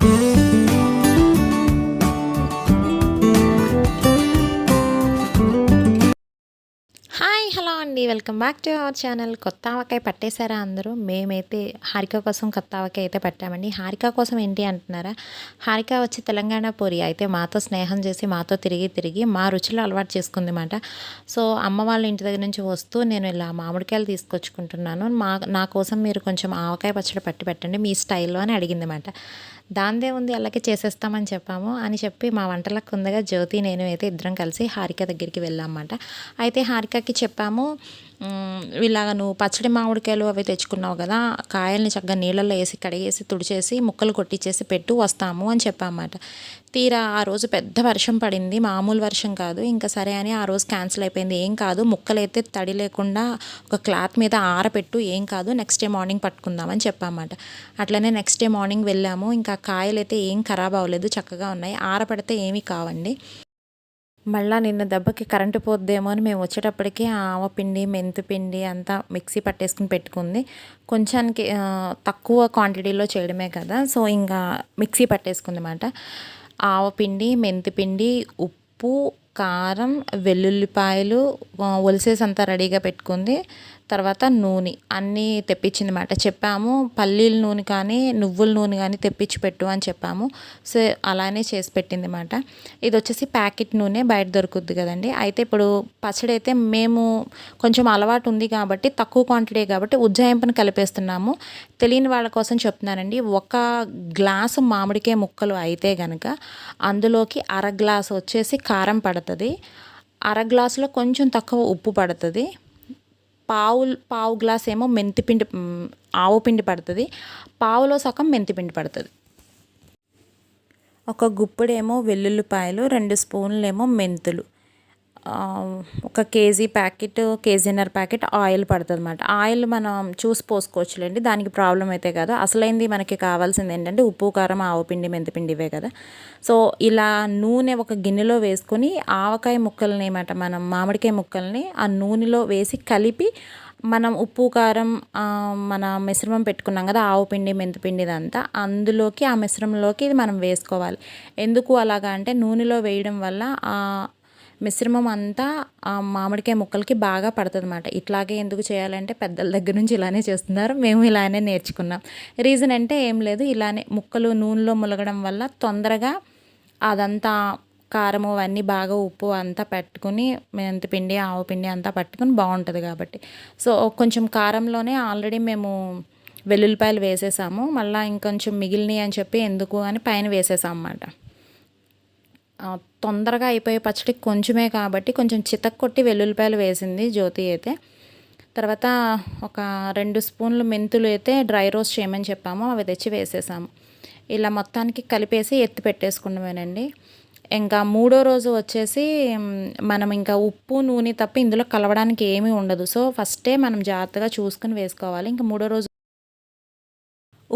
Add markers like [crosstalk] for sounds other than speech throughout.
Hi hello అండి. Welcome back to our channel. కొత్త ఆవకాయ పట్టేశారా అందరూ? మేమైతే హారిక కోసం కొత్త ఆవకాయ అయితే పట్టామండి. హారిక కోసం ఏంటి అంటున్నారా? హారిక వచ్చి తెలంగాణ పూరి. అయితే మాతో స్నేహం చేసి మాతో తిరిగి తిరిగి మా రుచులు అలవాటు చేసుకుంది సో అమ్మ వాళ్ళ ఇంటి దగ్గర నుంచి వస్తూ నేను ఇలా మామిడికాయలు తీసుకొచ్చుకుంటున్నాను. మా నా కోసం మీరు కొంచెం ఆవకాయ పచ్చడి పట్టి పెట్టండి. మీ స్టైల్లో అని అడిగింది దాందే ఉంది అలాగే చేసేస్తామని చెప్పాము అని చెప్పి మా వంటలకు ఉందగా జ్యోతి నేను అయితే ఇద్దరం కలిసి హారిక దగ్గరికి వెళ్ళామన్నమాట. అయితే హారికకి చెప్పాము ఇలాగ నువ్వు పచ్చడి మామిడికాయలు అవి తెచ్చుకున్నావు కదా కాయల్ని చక్కగా నీళ్ళల్లో వేసి కడిగేసి తుడిచేసి ముక్కలు కొట్టించేసి పెట్టు వస్తాము అని చెప్పామాట. తీరా ఆ రోజు పెద్ద వర్షం పడింది మామూలు వర్షం కాదు. ఇంకా సరే అని ఆ రోజు క్యాన్సిల్ అయిపోయింది. ఏం కాదు ముక్కలైతే తడి లేకుండా ఒక క్లాత్ మీద ఆరపెట్టు ఏం కాదు నెక్స్ట్ డే మార్నింగ్ పట్టుకుందామని చెప్పామాట. అట్లనే నెక్స్ట్ డే మార్నింగ్ వెళ్ళాము. ఇంకా కాయలు అయితే ఏం ఖరాబ్ అవ్వలేదు చక్కగా ఉన్నాయి. ఆరపెడితే ఏమీ కావండి. మళ్ళా నిన్న దెబ్బకి కరెంటు పోద్దేమో అని మేము వచ్చేటప్పటికి ఆవపిండి మెంతిపిండి అంతా మిక్సీ పట్టేసుకుని పెట్టుకుంది. కొంచానికి తక్కువ క్వాంటిటీలో చేయడమే కదా. సో ఇంకా మిక్సీ పట్టేసుకుంది అనమాట ఆవపిండి మెంతిపిండి ఉప్పు కారం వెల్లుల్లిపాయలు ఒలిసేసి అంతా రెడీగా పెట్టుకుంది. తర్వాత నూనె. అన్నీ తెప్పించిందన్నమాట చెప్పాము పల్లీల నూనె కానీ నువ్వుల నూనె కానీ తెప్పించి పెట్టు అని చెప్పాము. సో అలానే చేసి పెట్టింది అనమాట ఇది వచ్చేసి ప్యాకెట్ నూనె బయట దొరుకుద్ది కదండి. అయితే ఇప్పుడు పచ్చడి అయితే మేము కొంచెం అలవాటు ఉంది కాబట్టి తక్కువ క్వాంటిటీ కాబట్టి ఉజ్జాయింపును కలిపేస్తున్నాము. తెలియని వాళ్ళ కోసం చెప్తున్నానండి. ఒక గ్లాసు మామిడికాయ ముక్కలు అయితే కనుక అందులోకి అర గ్లాసు వచ్చేసి కారం పడుతుంది. అర గ్లాసులో కొంచెం తక్కువ ఉప్పు పడుతుంది. పావు పావు గ్లాస్ ఏమో మెంతిపిండి ఆవు పిండి పడుతుంది. పావులో సగం మెంతిపిండి పడుతుంది. ఒక గుప్పుడేమో వెల్లుల్లిపాయలు రెండు స్పూన్లేమో మెంతులు. ఒక కేజీ ప్యాకెట్ కేజీన్నర ప్యాకెట్ ఆయిల్ పడుతుంది అనమాట ఆయిల్ మనం చూసి పోసుకోవచ్చులేండి దానికి ప్రాబ్లం అయితే కాదు. అసలైంది మనకి కావాల్సింది ఏంటంటే ఉప్పు కారం ఆవపిండి మెంతిపిండి ఇవే కదా. సో ఇలా నూనె ఒక గిన్నెలో వేసుకొని ఆవకాయ ముక్కల్ని అనమాట మనం మామిడికాయ ముక్కల్ని ఆ నూనెలో వేసి కలిపి మనం ఉప్పు కారం మన మిశ్రమం పెట్టుకున్నాం కదా ఆవు పిండి మెంతిపిండి ఇదంతా అందులోకి ఆ మిశ్రమంలోకి ఇది మనం వేసుకోవాలి. ఎందుకు అలాగా అంటే నూనెలో వేయడం వల్ల మిశ్రమం అంతా ఆ మామిడికాయ ముక్కలకి బాగా పడుతుంది అనమాట ఇట్లాగే ఎందుకు చేయాలంటే పెద్దల దగ్గర నుంచి ఇలానే చేస్తున్నారు. మేము ఇలానే నేర్చుకున్నాం. రీజన్ అంటే ఏం లేదు. ఇలానే ముక్కలు నూనెలో ములగడం వల్ల తొందరగా అదంతా కారము అవన్నీ బాగా ఉప్పు అంతా పెట్టుకుని మెంతిపిండి ఆవు పిండి అంతా పట్టుకుని బాగుంటుంది కాబట్టి. సో కొంచెం కారంలోనే ఆల్రెడీ మేము వెల్లుల్లిపాయలు వేసేసాము. మళ్ళీ ఇంకొంచెం మిగిలినాయి అని చెప్పి ఎందుకు అని పైన వేసేసాం అన్నమాట తొందరగా అయిపోయే పచ్చడి కొంచెమే కాబట్టి కొంచెం చితక్ కొట్టి వెల్లుల్లిపాయలు వేసింది జ్యోతి అయితే. తర్వాత ఒక రెండు స్పూన్లు మెంతులు అయితే డ్రై రోస్ట్ చేయమని చెప్పాము అవి తెచ్చి వేసేసాము. ఇలా మొత్తానికి కలిపేసి ఎత్తి పెట్టేసుకున్నామేనండి. ఇంకా మూడో రోజు వచ్చేసి మనం ఇంకా ఉప్పు నూనె తప్ప ఇందులో కలవడానికి ఏమీ ఉండదు. సో ఫస్టే మనం జాగ్రత్తగా చూసుకుని వేసుకోవాలి. ఇంకా మూడో రోజు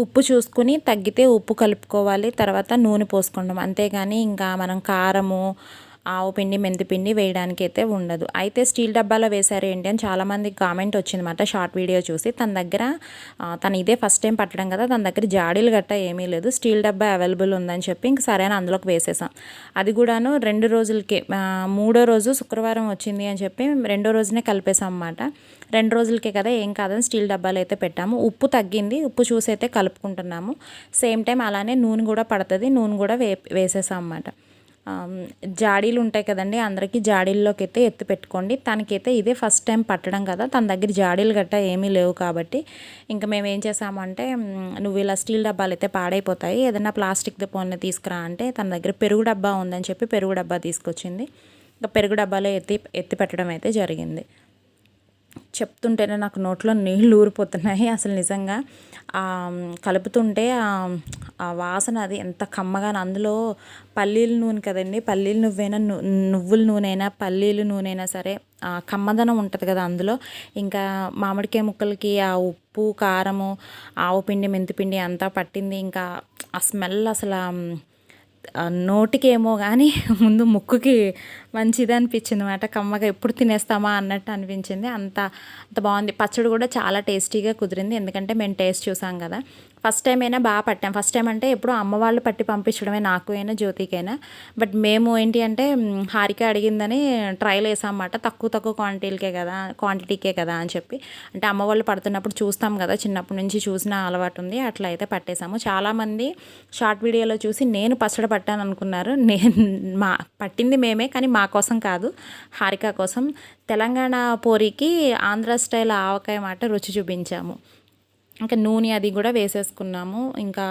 ఉప్పు చూసుకుని తగ్గితే ఉప్పు కలుపుకోవాలి తర్వాత నూనె పోసుకోవడం అంతేగాని ఇంకా మనం కారము ఆవు పిండి మెంతిపిండి వేయడానికి అయితే ఉండదు. అయితే స్టీల్ డబ్బాలో వేశారు ఏంటి అని చాలామంది కామెంట్ వచ్చిందన్నమాట షార్ట్ వీడియో చూసి. తన దగ్గర తను ఇదే ఫస్ట్ టైం పట్టడం కదా తన దగ్గర జాడీలు గట్ట ఏమీ లేదు. స్టీల్ డబ్బా అవైలబుల్ ఉందని చెప్పి ఇంక సరే అందులోకి వేసేసాం. అది కూడాను రెండు రోజులకే మూడో రోజు శుక్రవారం వచ్చింది అని చెప్పి రెండో రోజునే కలిపేసాం అన్నమాట. రెండు రోజులకే కదా ఏం కాదని స్టీల్ డబ్బాలు అయితే పెట్టాము. ఉప్పు తగ్గింది ఉప్పు చూసి అయితే కలుపుకుంటున్నాము. సేమ్ టైం అలానే నూనె కూడా పడుతుంది నూనె కూడా వే వేసేసాం అన్నమాట. జాడీలు ఉంటాయి కదండి అందరికీ జాడీల్లోకి అయితే ఎత్తి పెట్టుకోండి. తనకైతే ఇదే ఫస్ట్ టైం పట్టడం కదా తన దగ్గర జాడీలు గట్ట ఏమీ లేవు కాబట్టి. ఇంకా మేము ఏం చేసామంటే నువ్వు ఇలా స్టీల్ డబ్బాలు అయితే పాడైపోతాయి ఏదైనా ప్లాస్టిక్ పోనీ తీసుకురా అంటే తన దగ్గర పెరుగు డబ్బా ఉందని చెప్పి పెరుగు డబ్బా తీసుకొచ్చింది. ఇంకా పెరుగు డబ్బాలో ఎత్తి ఎత్తి పెట్టడం అయితే జరిగింది. చెప్తుంటేనే నాకు నోట్లో నీళ్ళు ఊరిపోతున్నాయి. అసలు నిజంగా కలుపుతుంటే ఆ, వాసన అది ఎంత కమ్మగా అందులో పల్లీల నూనె కదండి పల్లీల నువ్వైనా ను- నువ్వుల నూనె అయినా పల్లీల నూనె అయినా సరే కమ్మదనం ఉంటుంది కదా అందులో. ఇంకా మామిడికాయ ముక్కలకి ఆ ఉప్పు కారము ఆవు పిండి మెంతిపిండి అంతా పట్టింది. ఇంకా ఆ స్మెల్ అసలు నోటికేమో కానీ [laughs] ముందు ముక్కుకి మంచిది అనిపించింది అనమాట కమ్మగా ఎప్పుడు తినేస్తామా అన్నట్టు అనిపించింది. అంత అంత బాగుంది. పచ్చడి కూడా చాలా టేస్టీగా కుదిరింది. ఎందుకంటే మేము టేస్ట్ చూసాం కదా. ఫస్ట్ టైం అయినా బాగా పట్టాం. ఫస్ట్ టైం అంటే ఎప్పుడు అమ్మ వాళ్ళు పట్టి పంపించడమే నాకు అయినా జ్యోతికైనా. బట్ మేము ఏంటి అంటే హారిక అడిగిందని ట్రయల్ వేసామన్నమాట. తక్కువ తక్కువ క్వాంటిటీలకే కదా క్వాంటిటీకే కదా అని చెప్పి. అంటే అమ్మ వాళ్ళు పడుతున్నప్పుడు చూస్తాం కదా చిన్నప్పటి నుంచి చూసిన అలవాటు ఉంది. అట్లా అయితే పట్టేశాము చాలామంది షార్ట్ వీడియోలో చూసి నేను పచ్చడి పట్టాను అనుకున్నారు. నేను మా పట్టింది మేమే కానీ మా కోసం కాదు హారిక కోసం. తెలంగాణ పూరికి ఆంధ్ర స్టైల్ ఆవకాయ మాట రుచి చూపించాము. ఇంకా నూనె అది కూడా వేసేసుకున్నాము. ఇంకా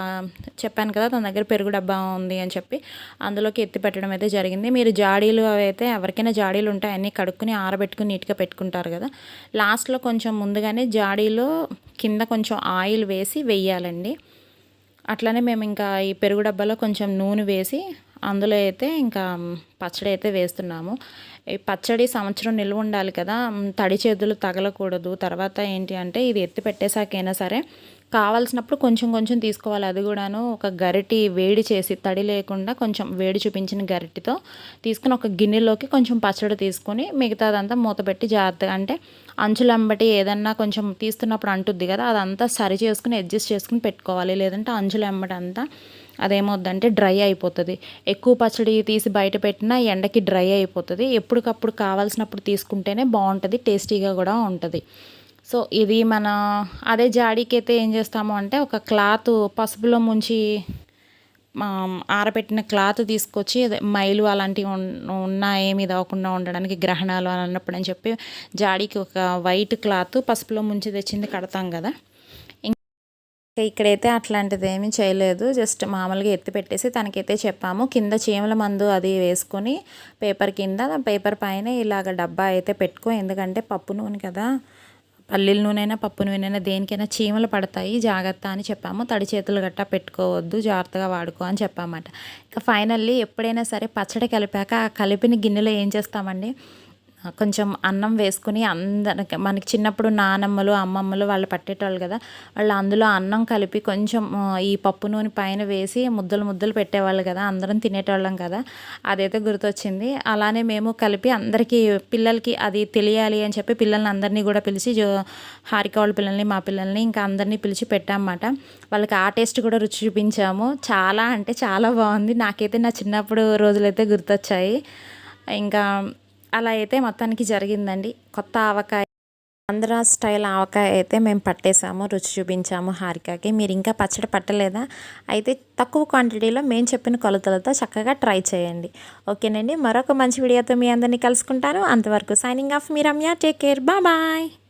చెప్పాను కదా తన దగ్గర పెరుగు డబ్బా ఉంది అని చెప్పి. అందులోకి ఎత్తి పెట్టడం అయితే జరిగింది. మీరు జాడీలు అవి అయితే ఎవరికైనా జాడీలు ఉంటాయి అన్నీ కడుక్కుని ఆరబెట్టుకుని నీట్గా పెట్టుకుంటారు కదా. లాస్ట్లో కొంచెం ముందుగానే జాడీలో కింద కొంచెం ఆయిల్ వేసి వెయ్యాలండి అట్లనే మేము ఇంకా ఈ పెరుగు డబ్బాలో కొంచెం నూనె వేసి అందులో అయితే ఇంకా పచ్చడి అయితే వేస్తున్నాము. ఈ పచ్చడి సంవత్సరం నిల్వ ఉండాలి కదా. తడి చేతులు తగలకూడదు. తర్వాత ఏంటి అంటే ఇది ఎత్తి పెట్టేశాకైనా సరే కావాల్సినప్పుడు కొంచెం కొంచెం తీసుకోవాలి. అది కూడాను ఒక గరిటి వేడి చేసి తడి లేకుండా కొంచెం వేడి చూపించిన గరిటితో తీసుకుని ఒక గిన్నెలోకి కొంచెం పచ్చడి తీసుకొని మిగతాదంతా మూత పెట్టి జాగ్రత్తగా అంటే అంచులంబటి ఏదన్నా కొంచెం తీస్తున్నప్పుడు అంటుద్ది కదా అదంతా సరి చేసుకుని అడ్జస్ట్ చేసుకుని పెట్టుకోవాలి. లేదంటే అంచులంబటి అంతా అదేమవుద్దంటే డ్రై అయిపోతుంది. ఎక్కువ పచ్చడి తీసి బయట పెట్టినా ఎండకి డ్రై అయిపోతుంది. ఎప్పటికప్పుడు కావాల్సినప్పుడు తీసుకుంటేనే బాగుంటుంది టేస్టీగా కూడా ఉంటుంది. సో ఇది మన అదే జాడీకి అయితే ఏం చేస్తాము అంటే ఒక క్లాత్ పసుపులో ముంచి మా ఆరబెట్టిన క్లాత్ తీసుకొచ్చి మైలు అలాంటివి ఉన్నా ఏమి ఇదవకుండా ఉండడానికి గ్రహణాలు అని అన్నప్పుడు అని చెప్పి జాడీకి ఒక వైట్ క్లాత్ పసుపులో ముంచి తెచ్చింది కడతాం కదా. ఇంకా ఇక్కడైతే అట్లాంటిది ఏమీ చేయలేదు. జస్ట్ మామూలుగా ఎత్తి పెట్టేసి తనకైతే చెప్పాము. కింద చీమల మందు అది వేసుకొని పేపర్ కింద పేపర్ పైన ఇలాగ డబ్బా అయితే పెట్టుకో ఎందుకంటే పప్పు నూనె కదా. పల్లీల నూనెైనా పప్పు నూనెైనా దేనికైనా చీమలు పడతాయి. జాగ్రత్త అని చెప్పాము. తడి చేతులు గట్టా పెట్టుకోవద్దు. జాగ్రత్తగా వాడుకో అని చెప్పామన్నమాట. ఇంకా ఫైనల్లీ ఎప్పుడైనా సరే పచ్చడి కలిపాక ఆ కలిపిన గిన్నెలో ఏం చేస్తామండి? కొంచెం అన్నం వేసుకుని అందరికి మనకి చిన్నప్పుడు నానమ్మలు అమ్మమ్మలు వాళ్ళు పట్టేటోళ్ళు కదా వాళ్ళు అందులో అన్నం కలిపి కొంచెం ఈ పప్పు నూనె పైన వేసి ముద్దలు ముద్దలు పెట్టేవాళ్ళు కదా అందరం తినేటోళ్ళం కదా అదైతే గుర్తొచ్చింది. అలానే మేము కలిపి అందరికీ పిల్లలకి అది తెలియాలి అని చెప్పి పిల్లల్ని అందరినీ కూడా పిలిచి జో హారిక వాళ్ళ పిల్లల్ని మా పిల్లల్ని ఇంకా అందరినీ పిలిచి పెట్టామన్నమాట. వాళ్ళకి ఆ టేస్ట్ కూడా రుచి చూపించాము. చాలా అంటే చాలా బాగుంది. నాకైతే నా చిన్నప్పుడు రోజులైతే గుర్తొచ్చాయి. ఇంకా అలా అయితే మొత్తానికి జరిగిందండి. కొత్త ఆవకాయ ఆంధ్ర స్టైల్ ఆవకాయ అయితే మేము పట్టేసాము రుచి చూపించాము హారికకి. మీరు ఇంకా పచ్చడి పట్టలేదా? అయితే తక్కువ క్వాంటిటీలో మేము చెప్పిన కొలతలతో చక్కగా ట్రై చేయండి. ఓకేనండి. మరొక మంచి వీడియోతో మీ అందరినీ కలుసుకుంటాను. అంతవరకు సైనింగ్ ఆఫ్ మీ రమ్య. Take care. బాయ్.